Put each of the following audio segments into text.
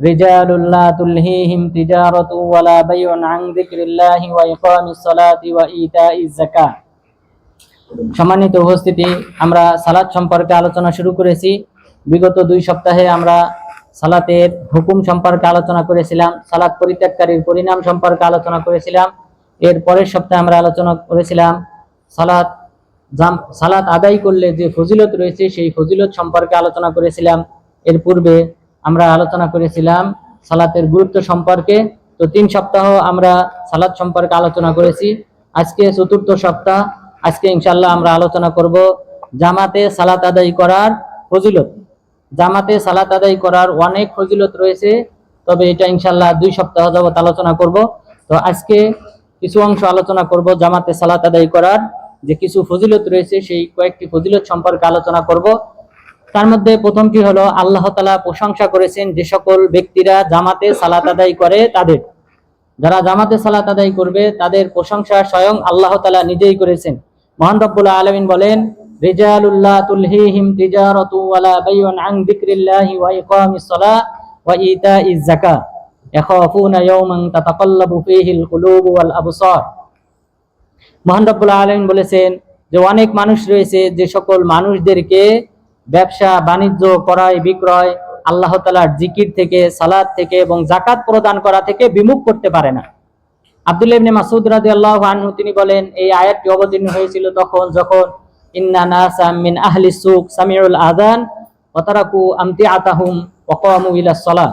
رجال لا تلهيهم تجارة ولا بيع عن ذكر الله وإقام الصلاة وإيتاء الزكاة সম্মানিত উপস্থিতি আমরা সালাত সম্পর্কে আলোচনা শুরু করেছি বিগত দুই সপ্তাহে আমরা সালাতের হুকুম সম্পর্কে আলোচনা করেছিলাম সালাত পরিত্যাগকারীর পরিণাম সম্পর্কে আলোচনা করেছিলাম এর পরের সপ্তাহে আমরা আলোচনা করেছিলাম সালাত জাম সালাত আদায় করলে যে ফজিলত রয়েছে সেই ফজিলত সম্পর্কে আলোচনা করেছিলাম এর পূর্বে আমরা আলোচনা করেছিলাম সালাতের গুরুত্ব সম্পর্কে। তো তিন সপ্তাহ আমরা সালাত সম্পর্কে আলোচনা করেছি। আজকে চতুর্থ সপ্তাহ। আজকে ইনশাল্লাহ আমরা আলোচনা করব জামাতে সালাত আদায় করার ফজিলত। জামাতে সালাত আদায় করার অনেক ফজিলত রয়েছে, তবে এটা ইনশাল্লাহ দুই সপ্তাহ যাবত আলোচনা করব। তো আজকে কিছু অংশ আলোচনা করব জামাতে সালাত আদায় করার যে কিছু ফজিলত রয়েছে, সেই কয়েকটি ফজিলত সম্পর্কে আলোচনা করব। তার মধ্যে প্রথমটি হলো? আল্লাহ তালা প্রশংসা করেছেন যে সকল ব্যক্তিরা জামাতে সালাত আদায় করে তাদের। যারা জামাতে সালাত আদায় করবে, তাদের প্রশংসা স্বয়ং আল্লাহ তালা নিজেই করেছেন। মহান রব্বুল্লাহ আলমিন বলেন আলমিন বলেছেন যে, অনেক মানুষ রয়েছে যে সকল মানুষদেরকে ব্যবসা, বাণিজ্য, ক্রয়, বিক্রয়, আল্লাহ তালার জিকির থেকে সালাদ থেকে এবং জাকাত প্রদান করা থেকে বিমুখ করতে পারে না। আব্দুল্লাহ ইবনে মাসুদ রাদিয়াল্লাহু আনহু, তিনি বলেন, এই আয়াতটি অবতীর্ণ হয়েছিল তখন, যখন, ইন্না নাসা আহলি সুক সামিউল আযান ওয়া তারাকু আমতিআতাহুম ওয়া কামু ইলা সালাহ।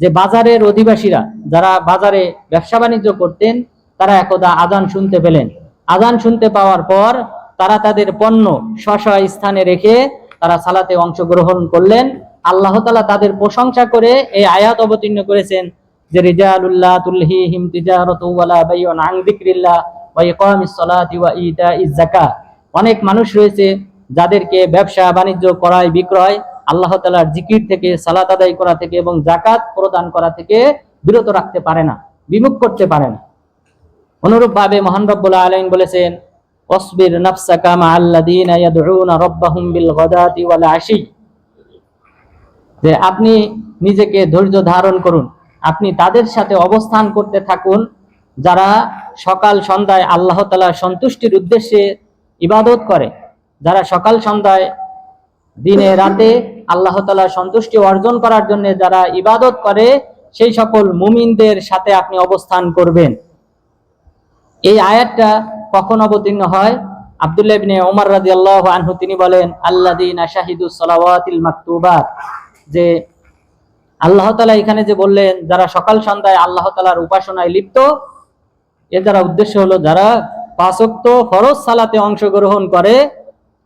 যে বাজারের অধিবাসীরা, যারা বাজারে ব্যবসা বাণিজ্য করতেন, তারা একদা আজান শুনতে পেলেন। আজান শুনতে পাওয়ার পর, তারা তাদের পণ্য স্ব স্থানে রেখে তারা সালাতে অংশগ্রহণ করলেন। আল্লাহ তালা তাদের প্রশংসা করে এই আয়াত অবতীর্ণ করেছেন যে অনেক মানুষ রয়েছে যাদেরকে ব্যবসা বাণিজ্য করায় বিক্রয়, আল্লাহ তাআলার জিকির থেকে, সালাত আদায় করা থেকে এবং জাকাত প্রদান করা থেকে বিরত রাখতে পারে না, বিমুখ করতে পারে না। অনুরূপভাবে মহান রব্বুল আলামিন বলেছেন মা আল্লাযীনা ইয়াদউনা রাব্বাহুম বিল গাদাতি ওয়াল আশি যে আপনি নিজেকে ধৈর্য ধারণ করুন। আপনি তাদের সাথে অবস্থান করতে থাকুন, যারা সকাল সন্ধ্যায় আল্লাহ তালা সন্তুষ্টির উদ্দেশ্যে ইবাদত করে। যারা সকাল সন্ধ্যায় দিনে রাতে আল্লাহ তাআলার সন্তুষ্টি অর্জন করার জন্য যারা ইবাদত করে, সেই সকল মুমিনদের সাথে আপনি অবস্থান করবেন। এই আয়াতটা কখন অবতীর্ণ হয়? আব্দুল্লাহ ইবনে ওমর রাদিয়াল্লাহু আনহু, তিনি বলেন, আল্লাযীনা শাহিদুস সালাওয়াতিল মাকতুবাত। যে আল্লাহ তাআলা এখানে যে বললেন, যারা সকাল সন্ধ্যায় আল্লাহ তাআলার উপাসনায় লিপ্ত, এর দ্বারা উদ্দেশ্য হলো, যারা পাঁচক্ত ফরজ সালাতে অংশগ্রহণ করে,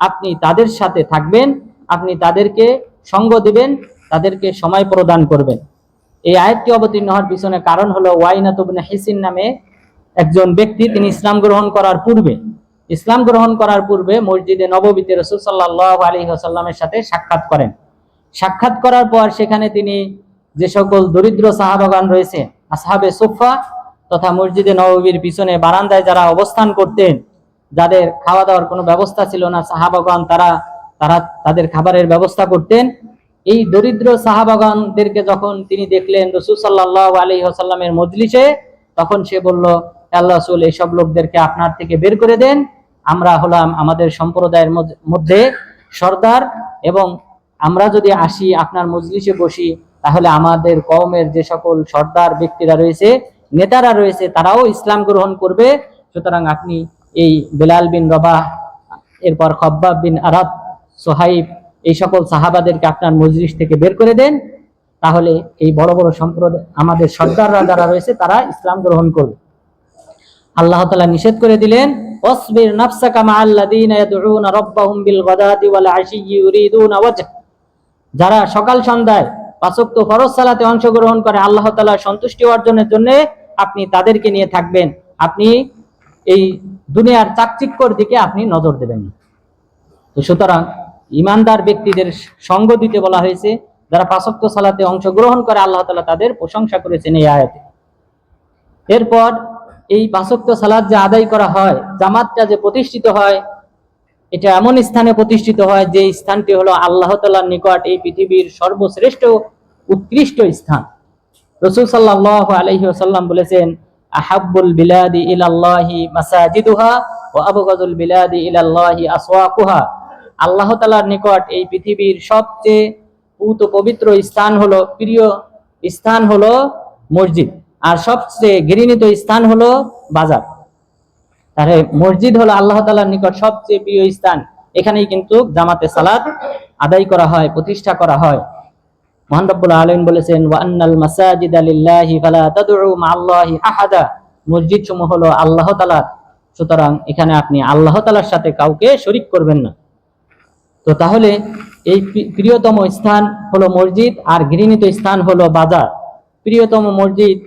আপনি তাদের সাথে থাকবেন, আপনি তাদেরকে সঙ্গ দিবেন, তাদেরকে সময় প্রদান করবেন। এই আয়াতটি অবতীর্ণ হওয়ার পিছনে কারণ হলো ওয়াইনাত ইবনে হিসিন নামে একজন ব্যক্তি তিনি ইসলাম গ্রহণ করার পূর্বে, ইসলাম গ্রহণ করার পূর্বে মসজিদে নববীতে রসুল সাল্লাহ আলী আসাল্লামের সাথে সাক্ষাৎ করেন। সাক্ষাৎ করার পর সেখানে তিনি যে সকল দরিদ্র সাহাবাগান রয়েছে, আসহাবে সোফা তথা মসজিদে নববীর পিছনে বারান্দায় যারা অবস্থান করতেন, যাদের খাওয়া দাওয়ার কোনো ব্যবস্থা ছিল না, সাহাবাগান তারা তারা তাদের খাবারের ব্যবস্থা করতেন। এই দরিদ্র সাহাবাগানদেরকে যখন তিনি দেখলেন রসুল সাল্লাহ আলী আসাল্লামের মজলিসে, তখন সে বলল আল্লাহ রসুল এইসব লোকদেরকে আপনার থেকে বের করে দেন। আমরা হলাম আমাদের সম্প্রদায়ের মধ্য- সর্দার এবং আমরা যদি আসি আপনার মজলিসে বসি, তাহলে আমাদের কওমের যে সকল সর্দার ব্যক্তিরা রয়েছে, নেতারা রয়েছে, তারাও ইসলাম গ্রহণ করবে। সুতরাং আপনি এই বেলাল বিন রবাহ, এরপর খব্বাব বিন আরাব, সোহাইব, এই সকল সাহাবাদেরকে আপনার মজলিস থেকে বের করে দেন। তাহলে এই বড় বড় সম্প্রদায়, আমাদের সর্দাররা যারা রয়েছে, তারা ইসলাম গ্রহণ করবে। আল্লাহ তাআলা নিষেধ করে দিলেন, ওয়াসবির নাফসাকা মা আল্লাযীনা ইয়াদউনা রাব্বাহুম বিল গাদাতি যারা সকাল সন্ধ্যায় পাঁচক্ত ফরজ সালাতে অংশগ্রহণ করে আল্লাহ তাআলার সন্তুষ্টি অর্জনের জন্য আপনি তাদেরকে নিয়ে থাকবেন, আপনি এই দুনিয়ার চাকচিক্যর দিকে আপনি নজর দেবেন তো সুতরাং ইমানদার ব্যক্তিদের সঙ্গ দিতে বলা হয়েছে, যারা পাঁচক্ত সালাতে অংশগ্রহণ করে আল্লাহ তাআলা তাদের প্রশংসা করেছেন এই আয়াতে। এরপর এই পাঁচক্ত সালাদ যে আদায় করা হয়, জামাতটা যে প্রতিষ্ঠিত হয়, এটা এমন স্থানে প্রতিষ্ঠিত হয় যে স্থানটি হলো আল্লাহ তালার নিকট এই পৃথিবীর সর্বশ্রেষ্ঠ উৎকৃষ্ট স্থান। রসুল সাল্লাহ আলহি ওসাল্লাম বলেছেন, আহাব্বুল বিলাদি ইলাল্লাহি মাসাজিদুহা ও আবগাদুল বিলাদি ইলাল্লাহি আসওয়াকুহা। আল্লাহ নিকট এই পৃথিবীর সবচেয়ে পুত পবিত্র স্থান হলো, প্রিয় স্থান হলো মসজিদ। আর সবচেয়ে ঘৃণিত স্থান হলো বাজার। তাহলে মসজিদ হলো আল্লাহ তাআলার নিকট সবচেয়ে প্রিয় স্থান। এখানেই কিন্তু জামাতে সালাত আদায় করা হয়, প্রতিষ্ঠা করা হয়। বলেছেন আল্লাহ সুতরাং এখানে আপনি আল্লাহ তাআলার সাথে কাউকে শরীক করবেন না। তো তাহলে এই প্রিয়তম স্থান হলো মসজিদ আর স্থান হলো বাজার। প্রিয়তম মসজিদ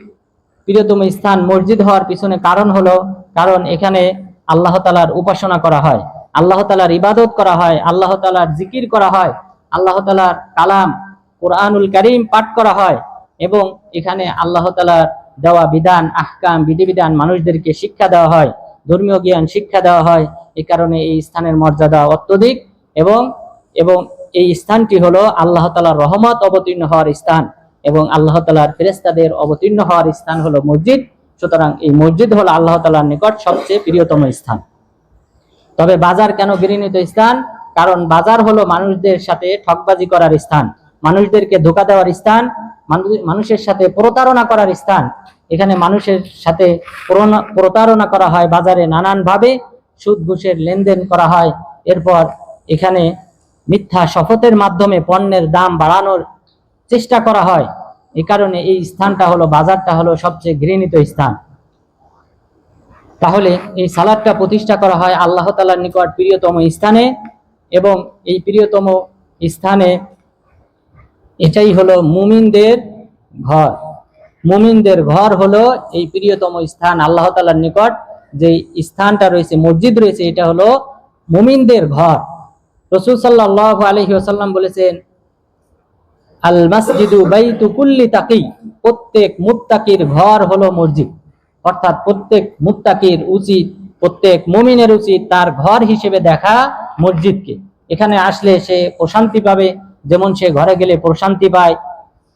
প্রিয়তম স্থান মসজিদ হওয়ার পিছনে কারণ হলো, কারণ এখানে আল্লাহ তালার উপাসনা করা হয়, আল্লাহ তালার ইবাদত করা হয়, আল্লাহ তালার জিকির করা হয়, আল্লাহ তালার কালাম কোরআনুল করিম পাঠ করা হয় এবং এখানে আল্লাহ তালার দেওয়া বিধান, আহকাম, বিধিবিধান মানুষদেরকে শিক্ষা দেওয়া হয়, ধর্মীয় জ্ঞান শিক্ষা দেওয়া হয়। এই কারণে এই স্থানের মর্যাদা অত্যধিক এবং এবং এই স্থানটি হলো আল্লাহ তালার রহমত অবতীর্ণ হওয়ার স্থান। এবং আল্লাহ তালার ফেরেস্তাদের অবতীর্ণ হওয়ার স্থান হলো মসজিদ। সুতরাং এই মসজিদ হলো আল্লাহ তালার নিকট সবচেয়ে প্রিয়তম স্থান। তবে বাজার কেন গৃহীত স্থান? কারণ বাজার হলো মানুষদের সাথে ঠকবাজি করার স্থান, মানুষদেরকে ধোকা দেওয়ার স্থান, মানুষ- মানুষের সাথে প্রতারণা করার স্থান। এখানে মানুষের সাথে প্রতারণা করা হয় বাজারে নানান ভাবে সুদ, ঘুষের লেনদেন করা হয়। এরপর এখানে মিথ্যা শপথের মাধ্যমে পণ্যের দাম বাড়ানোর চেষ্টা করা হয়। এই কারণে এই স্থানটা হলো, বাজারটা হলো সবচেয়ে ঘৃণিত স্থান। তাহলে এই সালাদটা প্রতিষ্ঠা করা হয় আল্লাহ তালার নিকট প্রিয়তম স্থানে এবং এই প্রিয়তম স্থানে এটাই হলো মুমিনদের ঘর। মুমিনদের ঘর হলো এই প্রিয়তম স্থান আল্লাহ তালার নিকট। যে স্থানটা রয়েছে, মসজিদ রয়েছে, এটা হলো মুমিনদের ঘর। রসুল সাল্লাহ আলহি বলেছেন আল মসজিদু বাইতু কুল্লি তাকি। প্রত্যেক মুত্তাকির ঘর হলো মসজিদ। অর্থাৎ প্রত্যেক মুত্তাকির উচিত, প্রত্যেক মুমিনের উচিত তার ঘর হিসেবে দেখা মসজিদকে। এখানে আসলে সে প্রশান্তি পাবে, যেমন সে ঘরে গেলে প্রশান্তি পায়।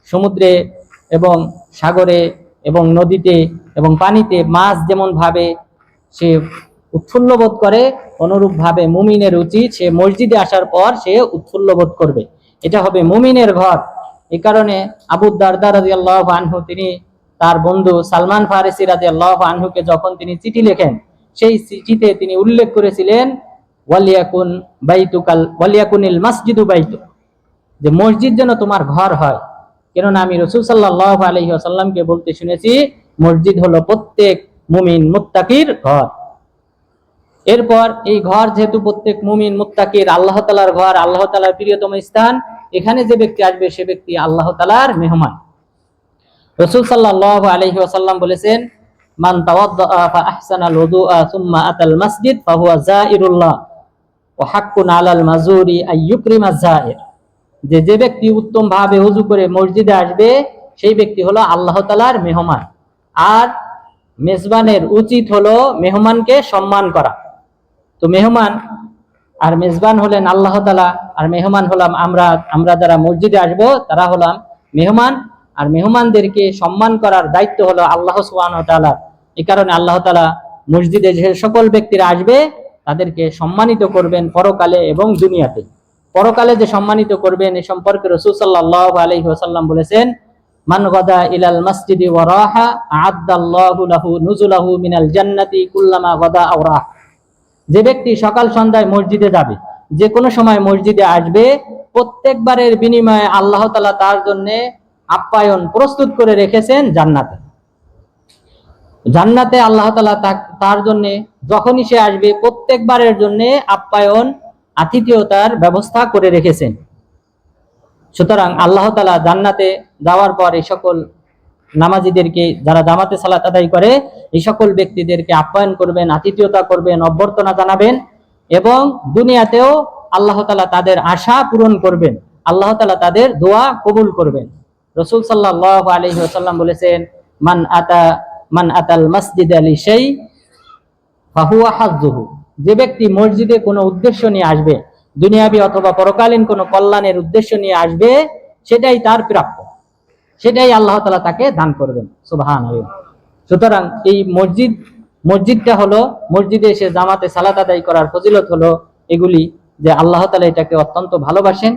সমুদ্রে এবং সাগরে এবং নদীতে এবং পানিতে মাছ যেমন ভাবে, সে উৎফুল্ল বোধ করে। অনুরূপ ভাবে মুমিনের উচিত সে মসজিদে আসার পর সে উৎফুল্ল বোধ করবে। এটা হবে মুমিনের ঘর। এই কারণে আবু দারদা রাজি আল্লাহ আনহু, তিনি তার বন্ধু সালমান ফারেসি রাজি আল্লাহ আনহুকে যখন তিনি চিঠি লেখেন, সেই চিঠিতে তিনি উল্লেখ করেছিলেন, ওয়ালিয়াকুন বাইতুকাল, ওয়ালিয়াকুনিল মসজিদু বাইতু যে মসজিদ যেন তোমার ঘর হয়। কেননা আমি রসুল সাল্লাহ আলহি আসাল্লামকে বলতে শুনেছি, মসজিদ হলো প্রত্যেক মুমিন মুত্তাকির ঘর। এরপর এই ঘর যেহেতু প্রত্যেক মুমিন মুত্তাকির, আল্লাহ তালার ঘর, আল্লাহ তালার প্রিয়তম স্থান এখানে যে ব্যক্তি আসবে সে ব্যক্তি আল্লাহ তালার মেহমান। রসুল সাল্লাহ আলহি আসাল্লাম বলেছেন, মান আতাল যে যে ব্যক্তি উত্তম ভাবে উজু করে মসজিদে আসবে, সেই ব্যক্তি হলো আল্লাহ তালার মেহমান। আর মেজবানের উচিত হলো মেহমানকে সম্মান করা। তো মেহমান আর মেজবান হলেন আল্লাহ তালা আর মেহমান হলাম আমরা আমরা যারা মসজিদে আসব, তারা হলাম মেহমান। আর মেহমানদেরকে সম্মান করার দায়িত্ব হলো আল্লাহ সুবাহ এই কারণে আল্লাহ তালা মসজিদে যে সকল ব্যক্তিরা আসবে, তাদেরকে সম্মানিত করবেন পরকালে এবং দুনিয়াতে। পরকালে যে সম্মানিত করবেন, এ সম্পর্কে রসুল সাল্লাহ আলহি ওসাল্লাম বলেছেন, মান গদা ইলাল মসজিদি ওয়া রাহা আ'আদ্দাল্লাহু লাহু নুজুলাহু মিনাল জান্নাতি কুল্লামা গদা আও রাহ যে ব্যক্তি সকাল সন্ধ্যায় মসজিদে যাবে যে কোনো সময় মসজিদে আসবে, প্রত্যেকবারের বিনিময়ে আল্লাহ তালা তার জন্য আপ্যায়ন প্রস্তুত করে রেখেছেন জান্নাতে। জান্নাতে আল্লাহ তালা তার জন্য যখনই সে আসবে, প্রত্যেকবারের জন্য আপ্যায়ন, আতিথেয়তার ব্যবস্থা করে রেখেছেন। সুতরাং আল্লাহ তালা জান্নাতে যাওয়ার পর এই সকল নামাজিদেরকে, যারা জামাতে সালাত আদায় করে, এই সকল ব্যক্তিদেরকে আপ্যায়ন করবেন, আতিথেয়তা করবেন, অভ্যর্থনা জানাবেন। এবং দুনিয়াতেও আল্লাহ তালা তাদের আশা পূরণ করবেন। আল্লাহ তালা তাদের দোয়া কবুল করবেন। রসুল সাল্লাহ আলহি আসাল্লাম বলেছেন, মান আতা, মান আতাল মসজিদ আলী সেই যে ব্যক্তি মসজিদে কোনো উদ্দেশ্য নিয়ে আসবে, দুনিয়াবি অথবা পরকালীন কোনো কল্যাণের উদ্দেশ্য নিয়ে আসবে, সেটাই তার প্রাপ্য। সেটাই আল্লাহ তালা তাকে দান করবেন। সুবাহান সুতরাং এই মসজিদ মসজিদটা হলো, মসজিদে এসে জামাতে সালাত আদায় করার ফজিলত হলো এগুলি যে আল্লাহ তালা এটাকে অত্যন্ত ভালোবাসেন,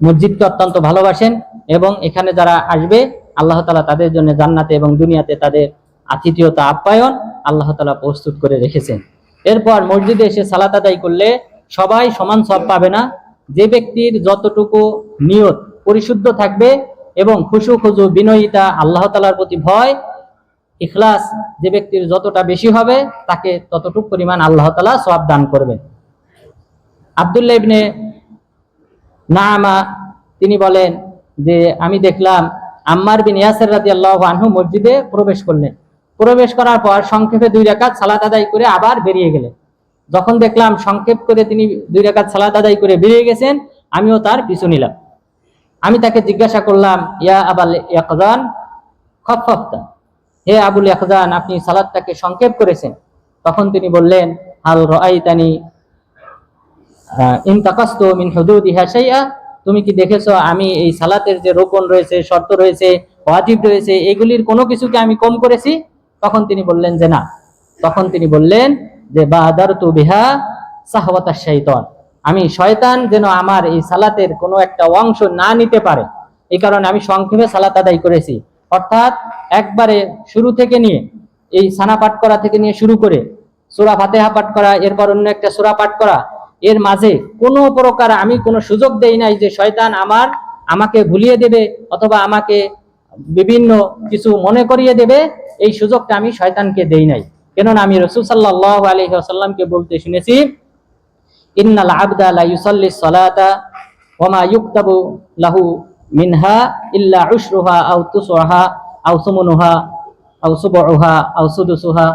মসজিদকে অত্যন্ত ভালোবাসেন এবং এখানে যারা আসবে, আল্লাহ তালা তাদের জন্য জান্নাতে এবং দুনিয়াতে তাদের আতিথিয়তা আপ্যায়ন আল্লাহ তালা প্রস্তুত করে রেখেছেন। এরপর মসজিদে এসে সালাত আদায় করলে সবাই সমান সব পাবে না। যে ব্যক্তির যতটুকু নিয়ত পরিশুদ্ধ থাকবে এবং খুশু খুজু বিনয়িতা আল্লাহ তালার প্রতি ভয় ইখলাস যে ব্যক্তির যতটা বেশি হবে, তাকে ততটুকু পরিমাণ আল্লাহ তালা সব দান করবেন আবদুল্লাহ ইবনে নামা তিনি বলেন যে, আমি দেখলাম আম্মার বিন ইয়াসের রাজি আল্লাহ আনহু মসজিদে প্রবেশ করলেন। প্রবেশ করার পর সংক্ষেপে দুই রাকাত সালাত আদায় করে আবার বেরিয়ে গেলেন। যখন দেখলাম সংক্ষেপ করে তিনি দুই রাকাত সালাত আদায় করে বেরিয়ে গেছেন, আমিও তার পিছু নিলাম। আমি তাকে জিজ্ঞাসা করলাম, ইয়া আবাল ইয়াকজান, খফফতা? হে আবুল ইয়াকজান আপনি সালাদটাকে সংক্ষেপ করেছেন। তখন তিনি বললেন, হাল ইনতাকাস্তু মিন হুদুদিহা তুমি কি দেখেছ, আমি এই সালাতের যে রোকন রয়েছে, শর্ত রয়েছে, ওয়াজিব রয়েছে, এগুলির কোনো কিছুকে আমি কম করেছি? তখন তিনি বললেন যে, না। তখন তিনি বললেন যে, বাদারতু বিহা সাহওয়াতা শাইতান। আমি শয়তান যেন আমার এই সালাতের কোনো একটা অংশ না নিতে পারে। এই কারণে আমি সংক্ষেপে সালাত আদায় করেছি। অর্থাৎ একবারে শুরু থেকে নিয়ে, এই সানা পাঠ করা থেকে নিয়ে শুরু করে, সূরা ফাতেহা পাঠ করা, এরপর অন্য একটা সূরা পাঠ করা, এর মাঝে কোনো প্রকার আমি কোনো সুযোগ দেই নাই যে শয়তান আমার, আমাকে ভুলিয়ে দেবে অথবা আমাকে বিভিন্ন কিছু মনে করিয়ে দেবে, এই সুযোগটা আমি শয়তানকে দেই নাই। কেননা আমি রসুল সাল্লাহ আলহি আসাল্লামকে বলতে শুনেছি, ইন্নাল আবদা লা ইউসাল্লি সালাতা ওমা ইউক্তাবু লাহু মিনহা ইল্লা উশরুহা আও তুসুহা আও সুমনুহা, আও সুবউহা, আও সুদুসুহা।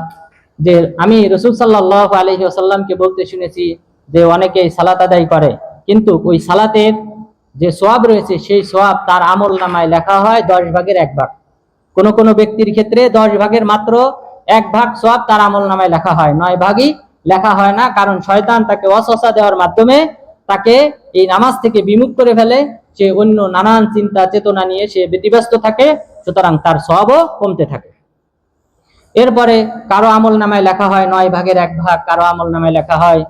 যে আমি রসুল সাল্লাহ আলহি আসাল্লামকে বলতে শুনেছি যে অনেকেই সালাত আদায় করে, কিন্তু ওই সালাতের যে সোয়াব রয়েছে, সেই সোয়াব তার আমল নামায় লেখা হয় দশ ভাগের এক ভাগ। কোন কোন ব্যক্তির ক্ষেত্রে দশ ভাগের মাত্র এক ভাগ সোয়াব তার আমল নামায় লেখা হয়, নয় ভাগই লেখা হয় না, কারণ শয়তান তাকে অসসা দেওয়ার মাধ্যমে তাকে এই নামাজ থেকে বিমুখ করে ফেলে সে অন্য নানান চিন্তা, চেতনা নিয়ে সে ব্যতিব্যস্ত থাকে, সুতরাং তার সবও কমতে থাকে। এরপরে কারও আমল নামায় লেখা হয় নয় ভাগের এক ভাগ, কারও আমল নামায় লেখা হয়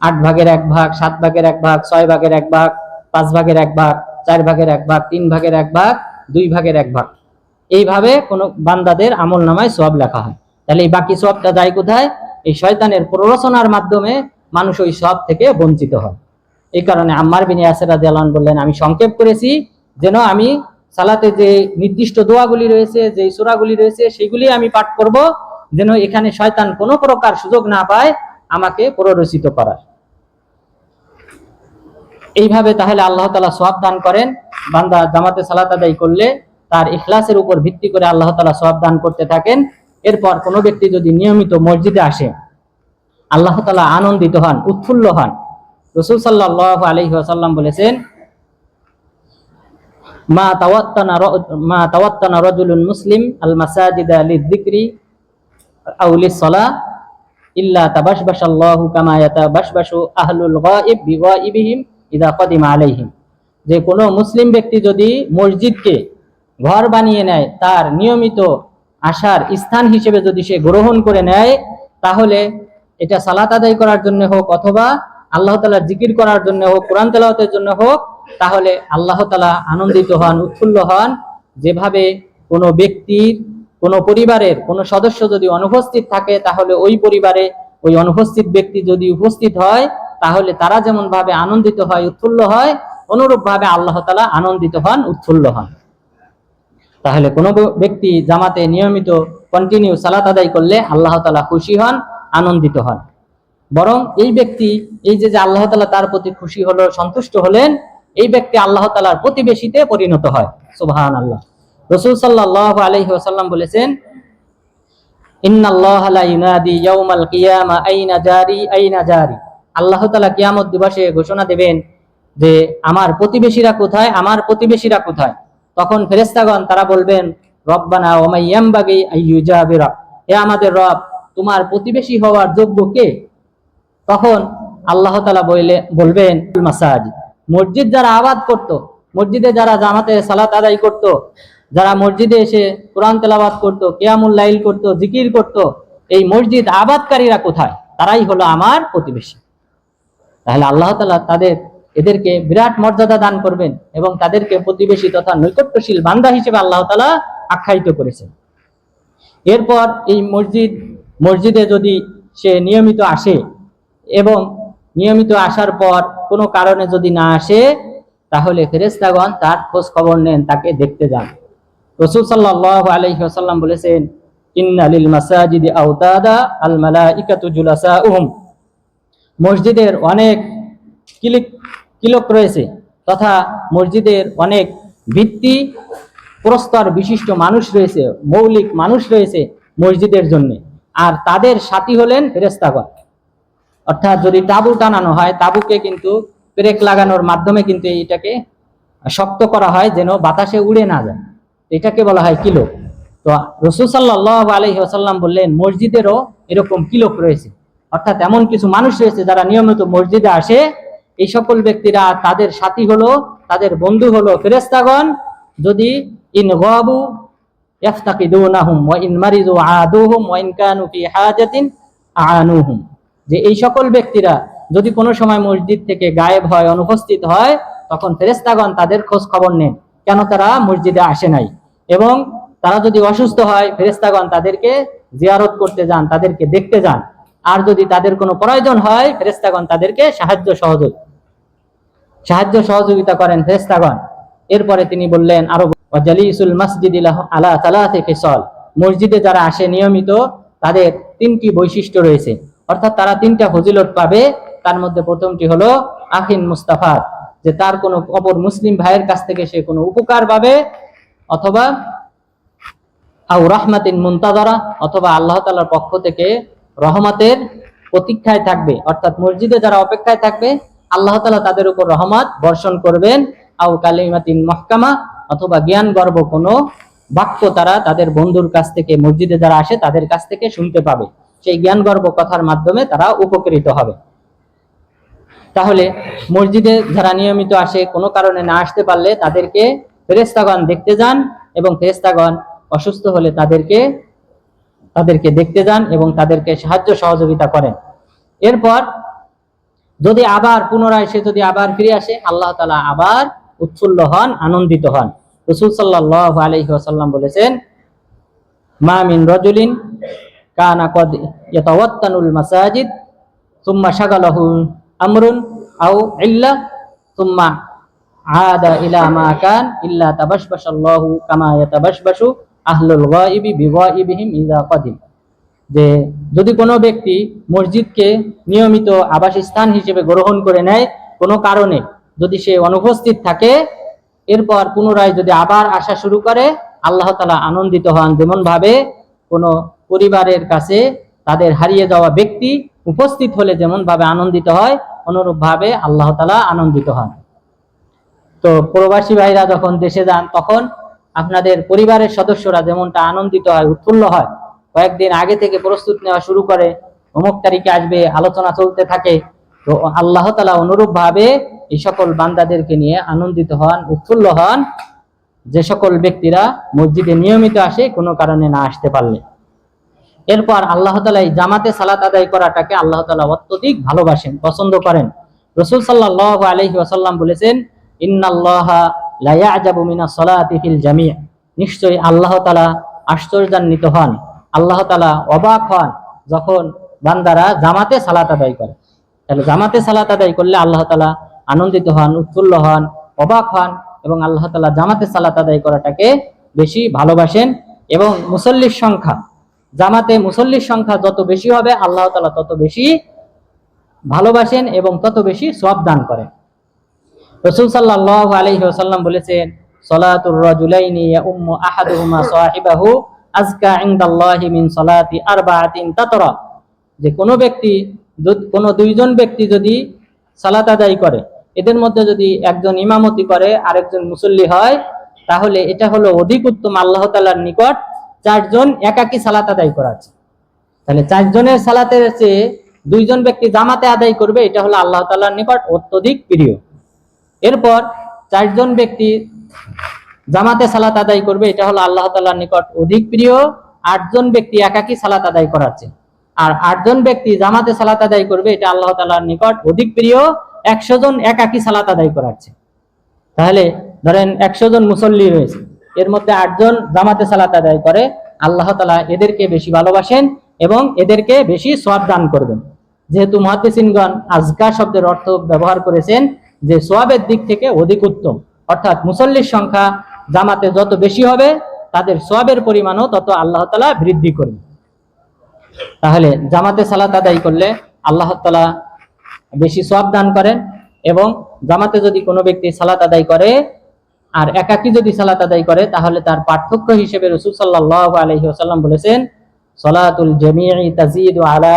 আট ভাগের এক ভাগ, সাত ভাগের এক ভাগ, ছয় ভাগের এক ভাগ, পাঁচ ভাগের এক ভাগ, চার ভাগের এক ভাগ, তিন ভাগের এক ভাগ, দুই ভাগের এক ভাগ। এইভাবে কোন বান্দাদের আমল নামায় সব লেখা হয়। তাহলে এই বাকি সবটা যায় কোথায়? এই শয়তানের প্ররোচনার মাধ্যমে মানুষ ওই সব থেকে বঞ্চিত হয়। এই কারণে আম্মার বিন ইয়াসের রাদিয়াল্লাহু বললেন, আমি সংক্ষেপ করেছি যেন আমি সালাতে যে নির্দিষ্ট দোয়াগুলি রয়েছে, যে সূরাগুলি রয়েছে, সেগুলি আমি পাঠ করব যেন এখানে শয়তান কোনো প্রকার সুযোগ না পায় আমাকে প্ররোচিত করার। এইভাবে তাহলে আল্লাহ তালা সোয়াব দান করেন, বান্দা জামাতে সালাত আদায় করলে তার ইখলাসের উপর ভিত্তি করে আল্লাহ তালা সোয়াব দান করতে থাকেন। এরপর কোনো ব্যক্তি যদি নিয়মিত মসজিদে আসে, আল্লাহ তালা আনন্দিত হন, উৎফুল্ল হন রসুল সাল্লাহ আলহি আসাল্লাম বলেছেন, মা মা মুসলিম আল মাসাজিদা লিযিকরি আও লিসসালাহ ইল্লা তাবাশবাশাল্লাহু কামা ইয়াতাবাশবাশু আহলুল ইদা আলাইহিম। যে কোনো মুসলিম ব্যক্তি যদি মসজিদকে ঘর বানিয়ে নেয়, তার নিয়মিত আসার স্থান হিসেবে যদি সে গ্রহণ করে নেয়, তাহলে এটা সালাত আদায় করার জন্য হোক অথবা আল্লাহ তালা জিকির করার জন্য হোক, কোরআন তেলাওয়াতের জন্য হোক, তাহলে আল্লাহ তালা আনন্দিত হন, উৎফুল্ল হন। যেভাবে কোনো ব্যক্তির, কোনো পরিবারের, কোনো সদস্য যদি অনুপস্থিত থাকে, তাহলে ওই পরিবারে ওই অনুপস্থিত ব্যক্তি যদি উপস্থিত হয়, তাহলে তারা যেমন ভাবে আনন্দিত হয়, উৎফুল্ল হয় অনুরূপ ভাবে আল্লাহ তালা আনন্দিত হন, উৎফুল্ল হন। তাহলে কোনো ব্যক্তি জামাতে নিয়মিত কন্টিনিউ সালাত আদায় করলে আল্লাহ তালা খুশি হন, আনন্দিত হন। বরং এই ব্যক্তি, এই যে আল্লাহ তালা তার প্রতি খুশি হলো, সন্তুষ্ট হলেন, এই ব্যক্তি আল্লাহ তালার প্রতিবেশীতে পরিণত হয়। সুবহান আল্লাহ রসুল সাল্লাহ আলহি বলেছেন ঘোষণা দেবেন যে, আমার প্রতিবেশীরা কোথায়? আমার প্রতিবেশীরা কোথায়? তখন ফেরেশতাগণ তারা বলবেন, রব্বানা আমাদের রব, তোমার প্রতিবেশী হওয়ার যোগ্য কে? তখন আল্লাহ তাআলা বলে বলবেন মাসাজিদ। মসজিদ যারা আবাদ করত, মসজিদে যারা জামাতে সালাত আদায় করত, যারা মসজিদে এসে কোরআন তেলাবাদ করত, কেয়ামুল লাইল করত, জিকির করত, এই মসজিদ আবাদকারীরা কোথায়? তারাই হলো আমার প্রতিবেশী। তাহলে আল্লাহ তালা তাদের, এদেরকে বিরাট মর্যাদা দান করবেন এবং তাদেরকে প্রতিবেশী তথা নৈকট্যশীল বান্দা হিসেবে আল্লাহ তালা আখ্যায়িত করেছেন। এরপর এই মসজিদ, মসজিদে যদি সে নিয়মিত আসে এবং নিয়মিত আসার পর কোনো কারণে যদি না আসে, তাহলে ফেরেস্তাগণ তার খোঁজ খবর নেন, তাকে দেখতে যান। রসুল সাল্লাহ আলহিহাসাল্লাম বলেছেন ইন্নালিল মাসাজিদি আওতাদা আল মালাইকাতু জুলাসাউহুম। মসজিদের অনেক কিলিক, কিলক রয়েছে, তথা মসজিদের অনেক ভিত্তি প্রস্তর বিশিষ্ট মানুষ রয়েছে, মৌলিক মানুষ রয়েছে মসজিদের জন্য। আর তাদের সাথী হলেন ফেরেস্তাগণ অর্থাৎ যদি তাবু টানানো হয়, তাবুকে কিন্তু ব্রেক লাগানোর মাধ্যমে কিন্তু এটাকে শক্ত করা হয় যেন বাতাসে উড়ে না যায়। এটাকে বলা হয় কিলো তো রসুল সাল্লাহ আলহি আসাল্লাম বললেন, মসজিদেরও এরকম কিলোক রয়েছে। অর্থাৎ এমন কিছু মানুষ রয়েছে যারা নিয়মিত মসজিদে আসে। এই সকল ব্যক্তিরা তাদের সাথী হলো, তাদের বন্ধু হলো ফেরেস্তাগণ যদি ইন গাবু ইয়াফতাকিদুনাহুম ওয়া ইন মারিদু আদুহুম ওয়া ইন কানু ফি হাজাতিন আনুহুম। যে এই সকল ব্যক্তিরা যদি কোনো সময় মসজিদ থেকে গায়েব হয়, অনুপস্থিত হয়, তখন ফেরেস্তাগণ তাদের খোঁজ খবর নেন। কেন তারা মসজিদে আসে নাই? এবং তারা যদি অসুস্থ হয় ফেরেস্তাগণ তাদেরকে জিয়ারত করতে যান, তাদেরকে দেখতে যান। আর যদি তাদের কোনো প্রয়োজন হয় ফেরেস্তাগণ তাদেরকে সাহায্য সহযোগ, সাহায্য সহযোগিতা করেন ফেরেস্তাগণ এরপরে তিনি বললেন, আরও জালিসুল মসজিদ আলা তালাতে ফেসল। মসজিদে যারা আসে নিয়মিত, তাদের তিনটি বৈশিষ্ট্য রয়েছে। অর্থাৎ তারা তিনটা ফজিলত পাবে। তার মধ্যে প্রথমটি হলো আখিন মুস্তাফা যে তার কোনো অপর মুসলিম ভাইয়ের কাছ থেকে সে কোনো উপকার পাবে, অথবা আউ রহমাতিন মুন্তাদারা অথবা আল্লাহ তালার পক্ষ থেকে রহমতের প্রতীক্ষায় থাকবে। অর্থাৎ মসজিদে যারা অপেক্ষায় থাকবে, আল্লাহ তালা তাদের উপর রহমত বর্ষণ করবেন। আউ কালিমাতিন মহকামা, অথবা জ্ঞান গর্ব কোনো বাক্য তারা তাদের বন্ধুর কাছ থেকে, মসজিদে যারা আসে তাদের কাছ থেকে শুনতে পাবে। সেই জ্ঞান গর্ব কথার মাধ্যমে তারা উপকৃত হবে। তাহলে মসজিদে যারা নিয়মিত আসে, কোনো কারণে না আসতে পারলে তাদেরকে ফেরেস্তাগণ দেখতে যান এবং ফেরেস্তাগণ অসুস্থ হলে তাদেরকে তাদেরকে দেখতে যান এবং তাদেরকে সাহায্য সহযোগিতা করেন। এরপর যদি আবার পুনরায় সে যদি আবার ফিরে আসে, আল্লাহ তালা আবার উৎফুল্ল হন, আনন্দিত হন। রসুল সাল্লাহ আলহি আসাল্লাম বলেছেন, মা মিন রজুলিন কানা কদ ইয়াতাওয়াত্তানুল মাসাজিদ, সুম্মা শাগালাহু আমরুন ইল্লা, সুম্মা আদা ইলা মা কান ইল্লা তাবাশবাশাল্লাহু কামা ইয়াতাবাশবাশু আহলুল গায়বি বিগায়বিহিম ইযা কাদিম। যে যদি কোনো ব্যক্তি মসজিদকে নিয়মিত আবাসস্থান হিসেবে গ্রহণ করে নেয়, কোনো কারণে যদি সে অনুপস্থিত থাকে, এরপর পুনরায় যদি আবার আসা শুরু করে, আল্লাহ তালা আনন্দিত হন। যেমন ভাবে কোনো পরিবারের কাছে তাদের হারিয়ে যাওয়া ব্যক্তি উপস্থিত হলে যেমন ভাবে আনন্দিত হয় অনুরূপ ভাবে আল্লাহ তালা আনন্দিত হন। তো প্রবাসী ভাইরা যখন দেশে যান, তখন আপনাদের পরিবারের সদস্যরা যেমনটা আনন্দিত হয়, উৎফুল্ল হয়। কয়েকদিন আগে থেকে প্রস্তুত নেওয়া শুরু করে, অমুক তারিখে আসবে, আলোচনা চলতে থাকে। তো আল্লাহ তালা অনুরূপ ভাবে এই সকল বান্দাদেরকে নিয়ে আনন্দিত হন, উৎফুল্ল হন। যে সকল ব্যক্তিরা মসজিদে নিয়মিত আসে, কোনো কারণে না আসতে পারলে। এরপর আল্লাহ তালা এই জামাতে সালাত আদায় করাটাকে আল্লাহ তালা অত্যধিক ভালোবাসেন, পছন্দ করেন। রসুল সাল্লাহ আলহি আসাল্লাম বলেছেন জামিয়া নিশ্চয়ই আল্লাহ তালা আশ্চর্যান্বিত হন, আল্লাহ তালা অবাক হন যখন বান্দারা জামাতে সালাত আদায় করে। তাহলে জামাতে সালাত আদায় করলে আল্লাহ তালা আনন্দিত হন, উৎফুল্ল হন, অবাক হন এবং আল্লাহ তালা জামাতে সালাত আদায় করাটাকে বেশি ভালোবাসেন এবং মুসল্লির সংখ্যা জামাতে মুসল্লির সংখ্যা যত বেশি হবে, আল্লাহ তালা তত বেশি ভালোবাসেন এবং তত বেশি সব দান করেন। রসুল সাল্লাহ আলহি বলেছেন যে কোনো ব্যক্তি কোনো দুইজন ব্যক্তি যদি সালাত আদায় করে, এদের মধ্যে যদি একজন ইমামতি করে, আরেকজন মুসল্লি হয়, তাহলে এটা হলো অধিক উত্তম আল্লাহ তালার নিকট চারজন একাকী সালাত আদায় করা আছে। তাহলে চারজনের সালাতের চেয়ে দুইজন ব্যক্তি জামাতে আদায় করবে, এটা হলো আল্লাহ তালার নিকট অত্যধিক প্রিয়। এরপর চারজন ব্যক্তি জামাতে সালাত আদায় করবে, এটা হলো আল্লাহ তাআলার নিকট অধিক প্রিয়। আটজন ব্যক্তি একাকী সালাত আদায় করাচ্ছে আর আটজন ব্যক্তি জামাতে সালাত আদায় করবে, এটা আল্লাহ তাআলার নিকট অধিক প্রিয়। একশো জন একাকী সালাত আদায় করাচ্ছে তাহলে ধরেন একশো জন মুসল্লি রয়েছে। এর মধ্যে আটজন জামাতে সালাত আদায় করে। আল্লাহ তালা এদেরকে বেশি ভালোবাসেন এবং এদেরকে বেশি সোয়াব দান করবেন। যেহেতু মহাদিসিনগণ আজকা শব্দের অর্থ ব্যবহার করেছেন যে সোয়াবের দিক থেকে অধিক উত্তম। অর্থাৎ মুসল্লির সংখ্যা জামাতে যত বেশি হবে, তাদের সোয়াবের পরিমাণও তত আল্লাহ তালা বৃদ্ধি করবে। তাহলে জামাতে সালাত আদায় করলে আল্লাহ তালা বেশি সব দান করেন এবং জামাতে যদি কোনো ব্যক্তি সালাত আদায় করে আর একাকী যদি সালাত আদায় করে, তাহলে তার পার্থক্য হিসেবে রসুল সাল্লাহ আলহি আসাল্লাম বলেছেন, সলাতুল জমিই তাজিদু আলা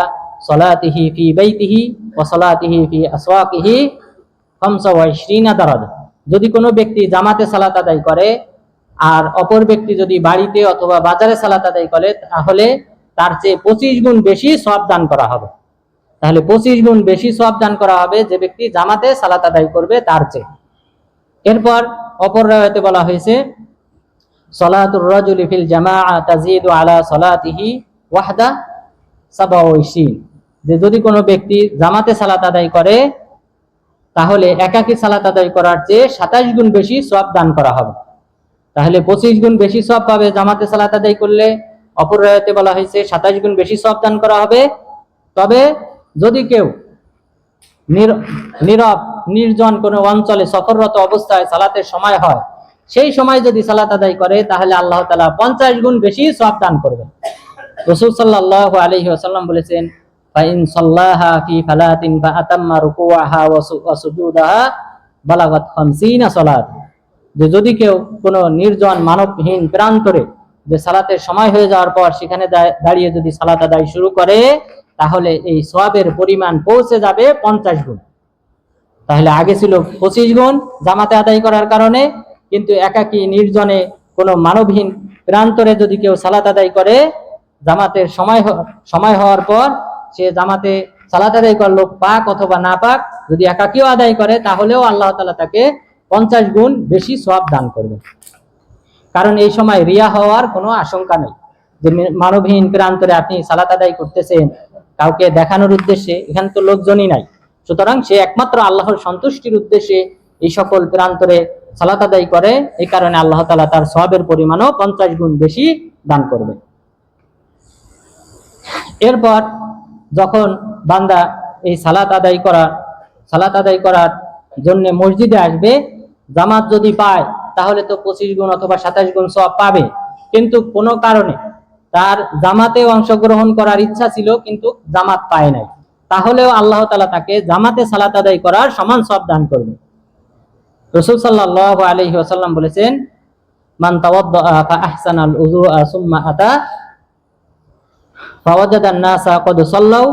সলাতিহি ফি বাইতিহি ও সলাতিহি ফি আসওয়াকিহি খামসা ইশরিনা যদি কোনো ব্যক্তি জামাতে সালাত আদায় করে আর অপর ব্যক্তি যদি বাড়িতে অথবা বাজারে সালাত আদায় করে, তাহলে তার চেয়ে পঁচিশ গুণ বেশি সব দান করা হবে। তাহলে পঁচিশ গুণ বেশি সব দান করা হবে যে ব্যক্তি জামাতে সালাত আদায় করবে তার চেয়ে। এরপর অপর রায়তে বলা হয়েছে, সলাতুর রাজুলি ফিল জামাআ তাজিদু আলা সলাতিহি ওয়াহদা সাবাউইশিন যে যদি কোনো ব্যক্তি জামাতে সালাত আদায় করে, তাহলে একাকী সালাত আদায় করার চেয়ে সাতাশ গুণ বেশি সব দান করা হবে। তাহলে পঁচিশ গুণ বেশি সব পাবে জামাতে সালাত আদায় করলে, অপর রায়তে বলা হয়েছে সাতাশ গুণ বেশি সব দান করা হবে। তবে যদি কেউ নীরব, নির্জন কোনো অঞ্চলে সফররত অবস্থায় সালাতের সময় হয়। সেই সময় যদি সালাত আদায় করে, তাহলে আল্লাহ তালা পঞ্চাশ গুণ বেশি সব দান করবেন। রসুল সাল্লাহ আলহি আসাল্লাম বলেছেন যে যদি কেউ কোনো নির্জন মানবহীন প্রান্তরে যে সালাতের সময় হয়ে যাওয়ার পর সেখানে দাঁড়িয়ে যদি সালাত আদায় শুরু করে তাহলে এই সোয়াবের পরিমাণ পৌঁছে যাবে পঞ্চাশ গুণ। তাহলে আগে ছিল পঁচিশ গুণ জামাতে আদায় করার কারণে, কিন্তু একাকী নির্জনে কোনো মানবহীন প্রান্তরে যদি কেউ সালাত আদায় করে, জামাতের সময় সময় হওয়ার পর সে জামাতে সালাত আদায় করল পাক অথবা না পাক, যদি একাকিও আদায় করে, তাহলেও আল্লাহ তালা তাকে পঞ্চাশ গুণ বেশি সব দান করবে। কারণ এই সময় রিয়া হওয়ার কোনো আশঙ্কা নেই। যে মানবহীন প্রান্তরে আপনি সালাত আদায় করতেছেন কাউকে দেখানোর উদ্দেশ্যে, এখানে তো লোকজনই নাই। সুতরাং সে একমাত্র আল্লাহর সন্তুষ্টির উদ্দেশ্যে এই সকল প্রান্তরে সালাত আদায় করে। এই কারণে আল্লাহ তালা তার সবের পরিমাণও পঞ্চাশ গুণ বেশি দান করবে। এরপর যখন বান্দা এই সালাত আদায় করা, সালাত আদায় করার জন্য মসজিদে আসবে, জামাত যদি পায়, তাহলে তো পঁচিশ গুণ অথবা সাতাশ গুণ সব পাবে। কিন্তু কোনো কারণে তার জামাতে অংশগ্রহণ করার ইচ্ছা ছিল, কিন্তু জামাত পায় নাই। তাহলেও আল্লাহ তালা তাকে জামাতে সালাত আদায় করার সমান সব দান করবে। রসুল সাল্লাহ আলহি আসাল্লাম বলেছেন, মান উযুআ সুম্মা আতা, ফাওয়াজাদা আন-নাসা ক্বাদ সাল্লাউ,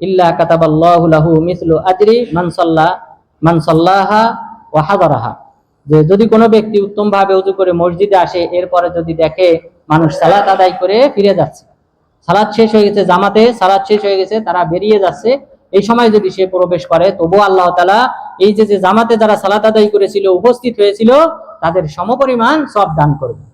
ইল্লা কাতাবাল্লাহু লাহু মিসলু আজরি মান সাল্লা, মান সাল্লাহা ওয়া হাদারাহা। যে যদি কোনো ব্যক্তি উত্তমভাবে উজু করে মসজিদে আসে, এরপরে যদি দেখে মানুষ সালাত আদায় করে ফিরে যাচ্ছে। সালাদ শেষ হয়ে গেছে জামাতে সালাদ শেষ হয়ে গেছে, তারা বেরিয়ে যাচ্ছে। এই সময় যদি সে প্রবেশ করে তবু আল্লাহ তালা এই যে যে জামাতে যারা সালাত আদায় করেছিল, উপস্থিত হয়েছিল, তাদের সমপরিমাণ সব দান করবে।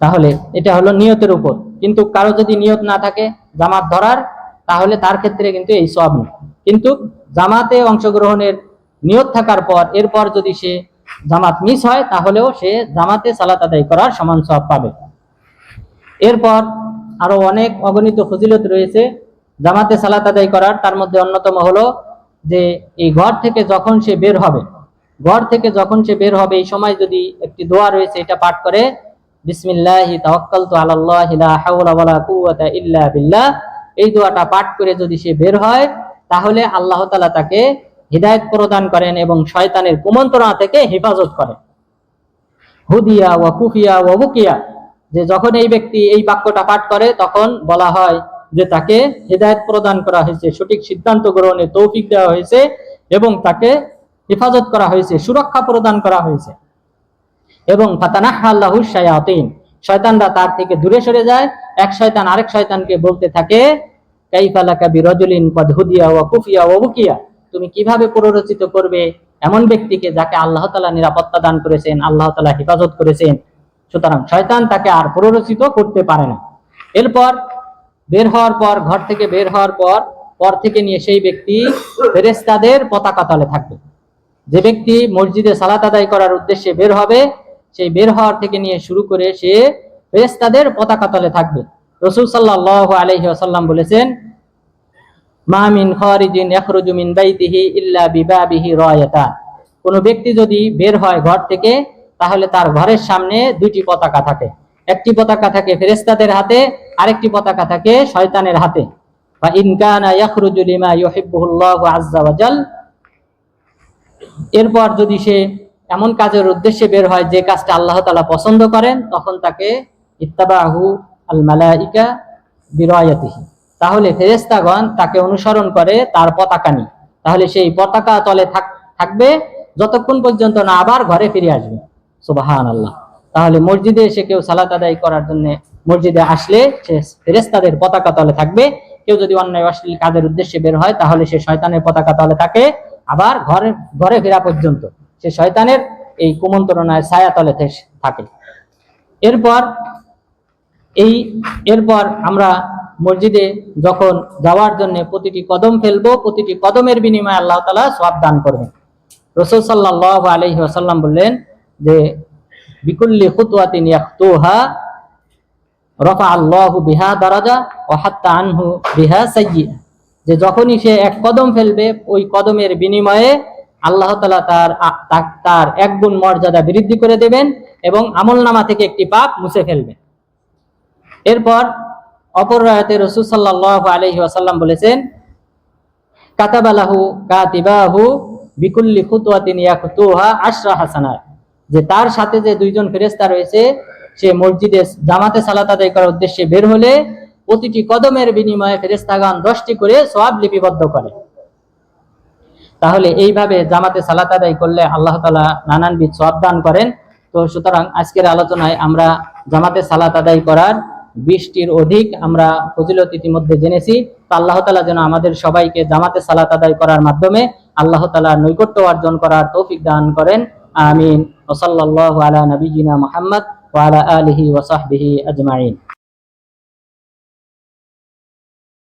তাহলে এটা হলো নিয়তের উপর। কিন্তু কারও যদি নিয়ত না থাকে জামাত ধরার, তাহলে তার ক্ষেত্রে কিন্তু এই সব নেই। কিন্তু জামাতে অংশগ্রহণের নিয়ত থাকার পর, এরপর যদি সে জামাত মিস হয়, তাহলেও সে জামাতে সালাত আদায় করার সমান সব পাবে। এরপর আরও অনেক অগণিত ফজিলত রয়েছে জামাতে সালাত আদায় করার। তার মধ্যে অন্যতম হলো যে, এই ঘর থেকে যখন সে বের হবে, ঘর থেকে যখন সে বের হবে, এই সময় যদি একটি দোয়া রয়েছে, এটা পাঠ করে, বিসমিল্লাহি তাওয়াক্কালতু আলাল্লাহি, লা হাওলা ওয়ালা কুওয়াতা ইল্লা বিল্লাহ। এই দোয়াটা পাঠ করে যদি সে বের হয়, তাহলে আল্লাহ তাআলা তাকে হিদায়াত প্রদান করেন এবং শয়তানের কুমন্ত্রণা থেকে হেফাজত করেন। হুদিয়া ওয়া কুফিয়া ওয়া বুকিয়া, যে যখন এই ব্যক্তি এই বাক্যটা পাঠ করে, তখন বলা হয় যে তাকে হেদায়েত প্রদান করা হয়েছে, সঠিক সিদ্ধান্ত গ্রহণে তৌফিক দেওয়া হয়েছে এবং তাকে হেফাজত করা হয়েছে, সুরক্ষা প্রদান করা হয়েছে। এবং ফাতানাহা আল্লাহু শায়াতিন, শয়তানরা তার থেকে দূরে সরে যায়। এক শয়তান আরেক শয়তানকে বলতে থাকে কাইফালাকা বিরজুলিন কদ হুদিয়া ওয়া কুফিয়া ওয়া বুকিয়া। তুমি কীভাবে প্ররোচিত করবে এমন ব্যক্তিকে যাকে আল্লাহ তালা নিরাপত্তা দান করেছেন, আল্লাহ তালা হেফাজত করেছেন। সুতরাং শয়তান তাকে আর প্ররোচিত করতে পারে না। এরপর বের হওয়ার পর, ঘর থেকে বের হওয়ার পর পর থেকে নিয়ে সেই ব্যক্তি ফেরেস্তাদের পতাকা তলে থাকবে। যে ব্যক্তি মসজিদে সালাত আদায় করার উদ্দেশ্যে বের হবে, সেই বের হওয়ার থেকে নিয়ে শুরু করে সে ফেরেস্তাদের পতাকা তলে থাকবে। রসুল সাল্লাহ আলহি আসাল্লাম বলেছেন মামিন খারিজিন ইয়াখরুজু মিন বাইতিহি ইল্লা বিবাবিহি রায়াতা। কোন ব্যক্তি যদি বের হয় ঘর থেকে, তাহলে তার ঘরের সামনে দুটি পতাকা থাকে। একটি পতাকা থাকে ফেরেশতাদের হাতে, আরেকটি পতাকা থাকে শয়তানের হাতে। বা ইন কানা ইয়াখরুজু লিমা ইউহিব্বুহুল্লাহু আযজা ওয়া জাল। এরপর যদি সে এমন কাজের উদ্দেশ্যে বের হয় যে কাজটা আল্লাহ তাআলা পছন্দ করেন, তখন তাকে ইত্তাবাহু আল মালাইকা বিরায়াতিহি। তাহলে ফেরেস্তাগণ তাকে অনুসরণ করে তার পতাকা নিয়ে। তাহলে সেই পতাকা তলে থাক- থাকবে, যতক্ষণ পর্যন্ত না আবার ঘরে ফিরে আসবে। সুবাহান আল্লাহ তাহলে মসজিদে এসে কেউ সালাত আদায় করার জন্য মসজিদে আসলে সে ফেরেস্তাদের পতাকা তলে থাকবে। কেউ যদি অন্যায় অশ্লীল কাজের উদ্দেশ্যে বের হয়, তাহলে সে শয়তানের পতাকা তলে থাকে আবার ঘরে ঘরে ফেরা পর্যন্ত। সে শয়তানের এই কুমন্ত্রণায় ছায়া তলে থাকে। এরপর এই এরপর আমরা মসজিদে যখন যাওয়ার জন্য প্রতিটি কদম ফেলব, প্রতিটি কদমের বিনিময়ে আল্লাহ তালা সব দান করবেন। রসুল সাল্লাহ আলহি আসাল্লাম বললেন যে, বিকুল্লি খুতুয়াতিন ইয়াখতুহা রফা আল্লাহ বিহা দারাজা ও হাত্তা আনহু বিহা সাইয়্যিহা যে যখনই সে এক কদম ফেলবে, ওই কদমের বিনিময়ে আল্লাহ তালা তার তার এক গুণ মর্যাদা বৃদ্ধি করে দেবেন এবং আমল নামা থেকে একটি পাপ মুছে ফেলবেন এরপর অপর রায়তে রসুল সাল্লাহ আলহি আসাল্লাম বলেছেন, কাতাবালাহু কাতিবাহু বিকুল্লি খুতুয়াতিন ইয়াকুতুহা আশরা হাসানাত। যে তার সাথে যে দুইজন ফেরেস্তা রয়েছে, সে মসজিদে জামাতে সালাত আদায় করার উদ্দেশ্যে বের হলে প্রতিটি কদমের বিনিময়ে ফেরেস্তাগান দশটি করে সওয়াব লিপিবদ্ধ করে। তাহলে এইভাবে জামাতে সালাত আদায় করলে আল্লাহ তালা নানানবিধ সব দান করেন। তো সুতরাং আজকের আলোচনায় আমরা জামাতে সালাত আদায় করার বিশটির অধিক আমরা ফজিলত ইতিমধ্যে জেনেছি আল্লাহ তালা যেন আমাদের সবাইকে জামাতে সালাত আদায় করার মাধ্যমে আল্লাহ তালা নৈকট্য অর্জন করার তৌফিক দান করেন। আমিন। ওসল্লাহ আলা নবীনা মোহাম্মদ ওয়ালা আলহি ওসাহবিহি আজমাইন।